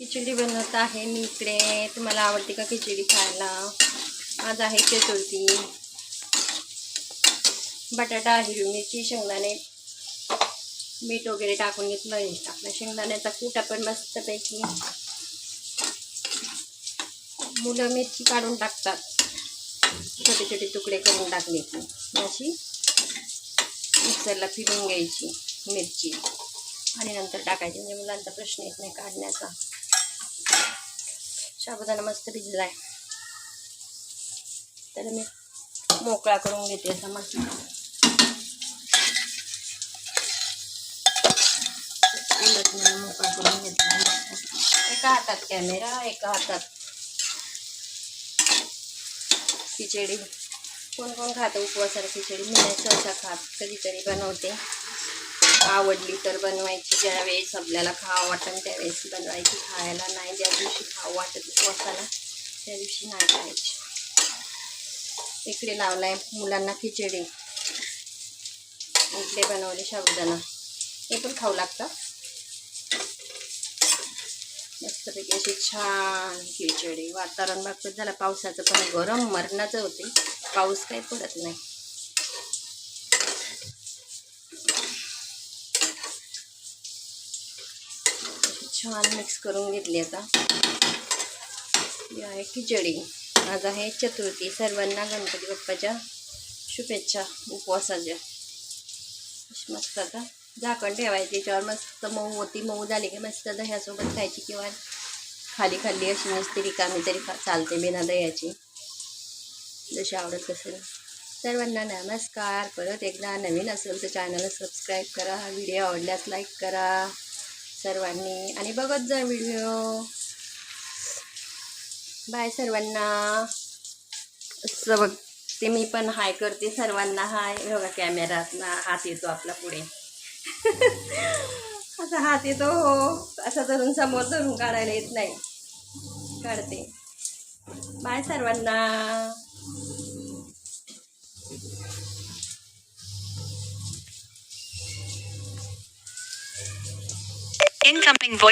खिचडी बनवत आहे मी इकडे. तुम्हाला आवडते का खिचडी खायला? आज आहे चतुर्थी. बटाटा हिरवी मिरची शेंगदाणे मीठ वगैरे टाकून घेतलं आहे आपल्या शेंगदाण्याचा कूट आपण मस्तपैकी. मुलं मिरची काढून टाकतात. छोटे छोटे तुकडे करून टाकले की. अशी मिक्सरला फिरून घ्यायची मिरची. आणि नंतर टाकायची. म्हणजे मुलांचा प्रश्न येत नाही काढण्याचा. साबुदाणा मस्त भिजला आहे तर मी मोकळा करून घेते असा मस्त मोकळा करून घेतला एका हातात कॅमेरा एका हातात खिचडी. कोण कोण खातं उपवासाला खिचडी? मी नाही सहसा खात कधीतरी बनवते. आवडली तर बनवायची. ज्यावेळेस आपल्याला खावं वाटेल त्यावेळेस बनवायची. खायला नाही ज्या दिवशी खावं वाटत उपवासाला त्या दिवशी नाही खायची. इकडे लावलाय मुलांना खिचडी. इकडे बनवले साबुदाणा हे पण खाऊ लागतं. मस्तपैकी अशी छान खिचडी. वातावरण बागपत झालं. पावसाचं पण गरम मरणाचं होते. पाऊस काही पडत नाही. छान मिक्स करून घेतली आता. ही आहे खिचडी. आज आहे चतुर्थी. सर्वांना गणपती बाप्पाच्या शुभेच्छा उपवासाच्या. मस्त आता झाकण ठेवायची. त्याच्यावर मस्त मऊ होती मऊ झाली की मस्त दह्यासोबत खायची किंवा खाली खाल्ली अशी नसते रिकामी तरी खा चालते बिना दह्याची. जशी आवडत असेल सर्वांना नमस्कार. परत एकदा नवीन असेल तर चॅनलला सबस्क्राईब करा. व्हिडिओ आवडल्यास लाईक करा. सर्वांनी. आणि बघत जा व्हिडिओ बाय सर्वांना. असं बघते मी पण हाय करते सर्वांना. हाय बघा कॅमेरातला हात येतो आपला पुढे. असा हात येतो हो. असा धरून समोर धरून काढायला येत नाही. काढते. बाय सर्वांना. Incoming voice.